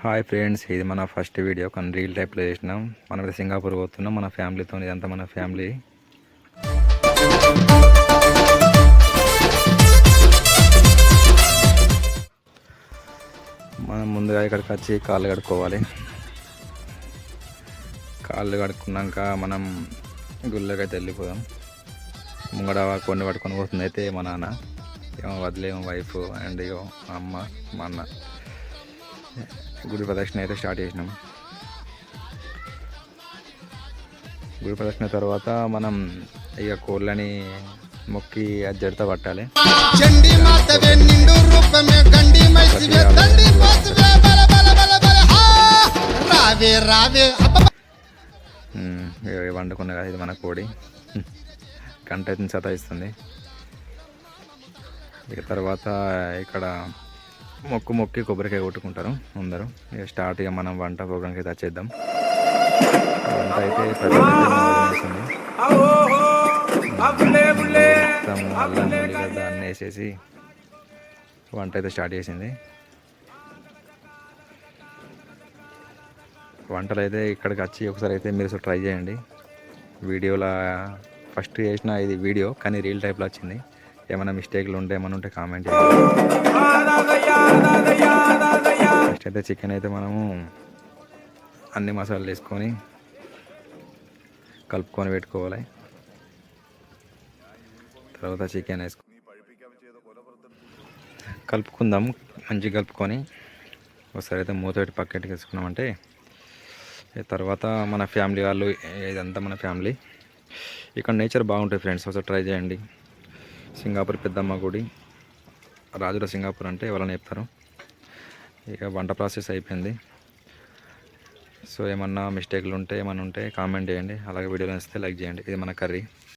Hi friends ఇది మన first video. కానీ రీల్ టైప్లో చేసినాం. మనం అయితే సింగపూర్ పోతున్నాం. మన ఫ్యామిలీతో ఇదంతా మన ఫ్యామిలీ మనం ముందుగా ఇక్కడికి వచ్చి కాళ్ళు కడుక్కోవాలి. కాళ్ళు కడుక్కున్నాక మనం గుళ్ళకి అయితే వెళ్ళిపోదాం. ముంగడ కొన్ని పట్టుకొని పోతుంది. అయితే మా నాన్న ఏమో వదిలేమో వైఫ్ అండ్ ఇగో అమ్మ మా అన్న. గుడి ప్రదక్షిణ అయితే స్టార్ట్ చేసినాం. గుడి ప్రదక్షిణ తర్వాత మనం ఇక కోళ్ళని మొక్కి అజ్జడితో పట్టాలి. వండుకున్న కదా ఇది మన కోడి. కంటైతే సతాయిస్తుంది. ఇక తర్వాత ఇక్కడ మొక్కు మొక్కి కొబ్బరికాయ కొట్టుకుంటారు అందరూ. ఇక స్టార్ట్ ఇక మనం వంట ప్రోగ్రామ్కి అయితే వచ్చేద్దాం. వంట అయితే ప్రజెంట్ మొత్తం అల్లం ఉల్లిగడ్డ అన్నీ వేసేసి వంట అయితే స్టార్ట్ చేసింది. వంటలు అయితే ఇక్కడికి వచ్చి ఒకసారి అయితే మీరు ట్రై చేయండి. వీడియోలో ఫస్ట్ చేసిన ఇది వీడియో కానీ రీల్ టైప్లో వచ్చింది. ఏమైనా మిస్టేక్లు ఉంటే ఏమైనా ఉంటే కామెంట్ చేయండి. అయితే చికెన్ అయితే మనము అన్ని మసాలాలు వేసుకొని కలుపుకొని పెట్టుకోవాలి. తర్వాత చికెన్ వేసుకొని కలుపుకుందాం. మంచిగా కలుపుకొని ఒకసారి అయితే మూత పెట్టి పక్కకి వేసుకున్నామంటే తర్వాత మన ఫ్యామిలీ వాళ్ళు ఇదంతా మన ఫ్యామిలీ. ఇక్కడ నేచర్ బాగుంటుంది ఫ్రెండ్స్ ఒకసారి ట్రై చేయండి. సింగాపూర్ పెద్దమ్మ గుడి రాజుల సింగాపూర్ అంటే ఎవరైనా చెప్తారు. ఇక వంట ప్రాసెస్ అయిపోయింది. సో ఏమన్నా మిస్టేక్లు ఉంటే ఏమైనా ఉంటే కామెంట్ చేయండి. అలాగే వీడియోలు నచ్చితే లైక్ చేయండి. ఇది మన కర్రీ.